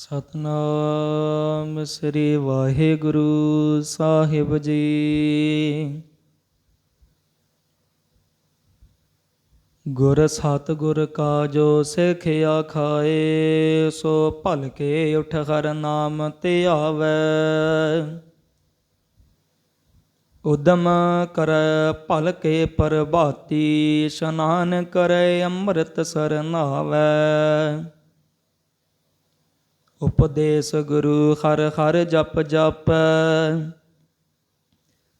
ਸਤਨਾਮ ਸ੍ਰੀ ਵਾਹਿਗੁਰੂ ਸਾਹਿਬ ਜੀ। ਗੁਰ ਸਤਿਗੁਰ ਕਾ ਜੋ ਸਿਖਿਆ ਖਾਏ ਸੋ ਭਲਕੇ ਉਠ ਹਰ ਨਾਮ ਤੇ ਆਵੈ। ਉਦਮ ਕਰੈ ਭਲਕੇ ਪ੍ਰਭਾਤੀ, ਇਸ਼ਨਾਨ ਕਰੇ ਅੰਮ੍ਰਿਤ ਸਰ ਉਪਦੇਸ਼ ਗੁਰੂ ਹਰ ਹਰ ਜਪ ਜਪ।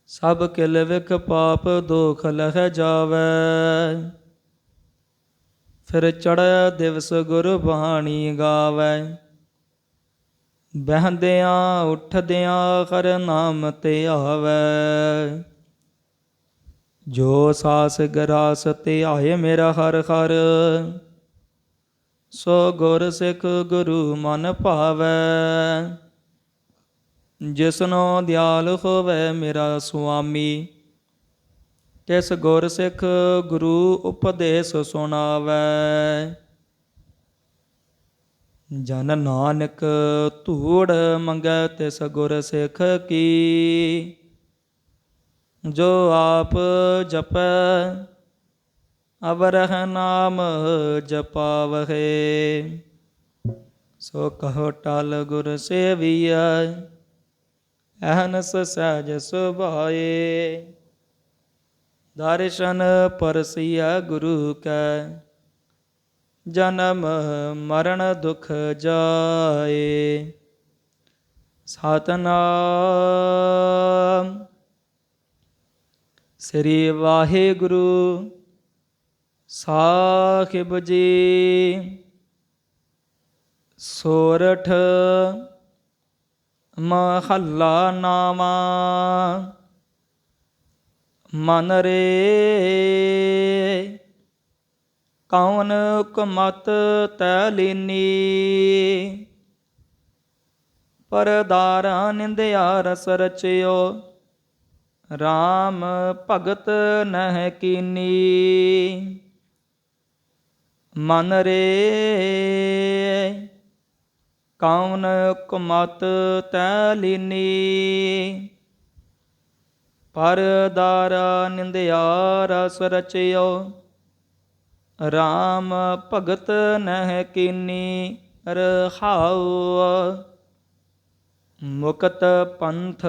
ਸਭ ਕਿਲ ਵਿਖ ਪਾਪ ਦੋਖ ਲਹਿ ਜਾਵੈ। ਫਿਰ ਚੜ੍ਹਿਆ ਦਿਵਸ ਗੁਰ ਬਾਣੀ ਗਾਵੈ। ਬਹਿੰਦਿਆਂ ਉੱਠਦਿਆਂ ਹਰ ਨਾਮ ਤੇ ਆਵੈ। ਜੋ ਸਾਸ ਗਰਾਸ ਤੇ ਆਏ ਮੇਰਾ ਹਰ ਹਰ। ਸੋ ਗੁਰ ਸਿੱਖ ਗੁਰੂ ਮਨ ਭਾਵੈ। ਜਿਸਨੋ ਦਿਆਲ ਹੋਵੇ ਮੇਰਾ ਸੁਆਮੀ, ਤਿਸ ਗੁਰ ਸਿੱਖ ਗੁਰੂ ਉਪਦੇਸ਼ ਸੁਣਾਵੈ। ਜਨ ਨਾਨਕ ਧੂੜ ਮੰਗੈ ਤਿਸ ਗੁਰ ਸਿੱਖ ਕੀ, ਜੋ ਆਪ ਜਪੈ ਅਵਰਹ ਨਾਮ ਜਪਾਵਹੇ। ਸੋ ਕਹੋ ਟਲ ਗੁਰ ਸੇਵੀਐ, ਅਹਨਸ ਸਹਿਜ ਸੁਭਾਏ। ਦਰਸ਼ਨ ਪਰਸੀਐ ਗੁਰੂ ਕੈ, ਜਨਮ ਮਰਨ ਦੁਖ ਜਾਏ। ਸਤਨਾਮ। ਸ੍ਰੀ ਵਾਹਿਗੁਰੂ। ਸਾਹਿਬ ਜੀ, ਸੋਰਠ ਮਹੱਲਾ ਨਾਮਾ, ਮਨ ਰੇ ਕੌਣ ਕੁਮਤ ਤੈ ਲੀਨੀ, ਪਰਦਾਰਾ ਨਿੰਦਿਆ ਰਸ ਰਚਿਓ RAM ਭਗਤ ਨਹਿ ਕੀਨੀ। ਮਨ ਰੇ। ਕੌਣ ਕੁਮਤ ਤੈ ਲੀਨੀ। ਪਰਦਾਰਾ ਨਿੰਦਿਆ ਰਸ ਰਚਿਓ RAM ਭਗਤ ਨਹਿ ਕੀਨੀ ਰਹਾਉ। ਮੁਕਤ ਪੰਥ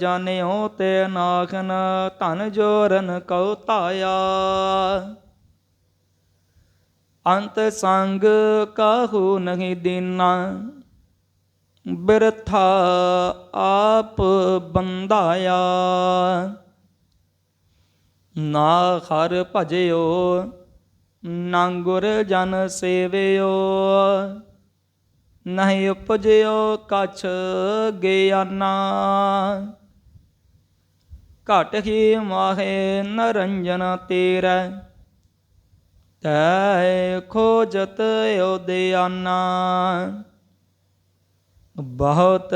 ਜਾਣਿਓ ਤੇ ਨਾਖਨ ਧਨ ਜੋਰਨ ਕਉ ਧਾਇਆ। ਅੰਤ ਸੰਗ ਕਾਹੂ ਨਹੀਂ ਦੀਨਾ। ਬਿਰਥਾ ਆਪ ਬੰਧਾਇਆ ਨਾ ਹਰ ਭਜਿਓ, ਨਾ ਗੁਰ ਜਨ ਸੇਵਿਓ। ਨਹੀਂ ਉਪਜਿਓ ਕਛ ਗਿਆਨਾ। ਘਟ ਹੀ ਮਾਹੇ ਨਰੰਜਨ ਤੇਰਾ। ਤੈ ਖੋਜਤ ਉਦਿਆਨਾ ਬਹੁਤ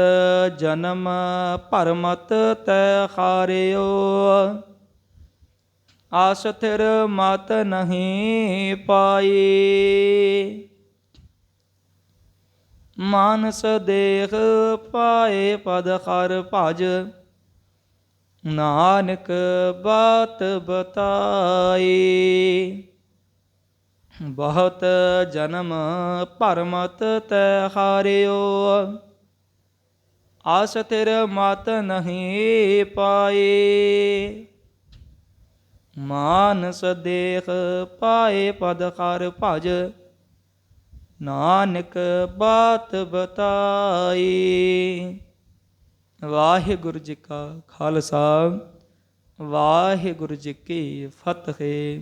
ਜਨਮ ਭਰਮਤ ਤੈ ਹਾਰਿਓ। ਆਸ ਮਤ ਨਹੀਂ ਪਾਈ। ਮਾਨਸ ਦੇਖ ਪਾਏ ਪਦ ਹਰ ਭਜ। ਨਾਨਕ ਬਾਤ ਬਤਾਈ। ਬਹੁਤ ਜਨਮ ਭਰਮਤ ਤੈ ਹਾਰਿਓ। ਆਸ ਤੇਰ ਮਤ ਨਹੀਂ ਪਾਏ। ਮਾਨਸ ਦੇਖ ਪਾਏ ਪਦ ਹਰ ਭਜ। ਨਾਨਕ ਬਾਤ ਬਤਾਈ ਵਾਹਿਗੁਰੂ ਜੀ ਕਾ ਖਾਲਸਾ, ਵਾਹਿਗੁਰੂ ਜੀ ਕੀ ਫਤਿਹ।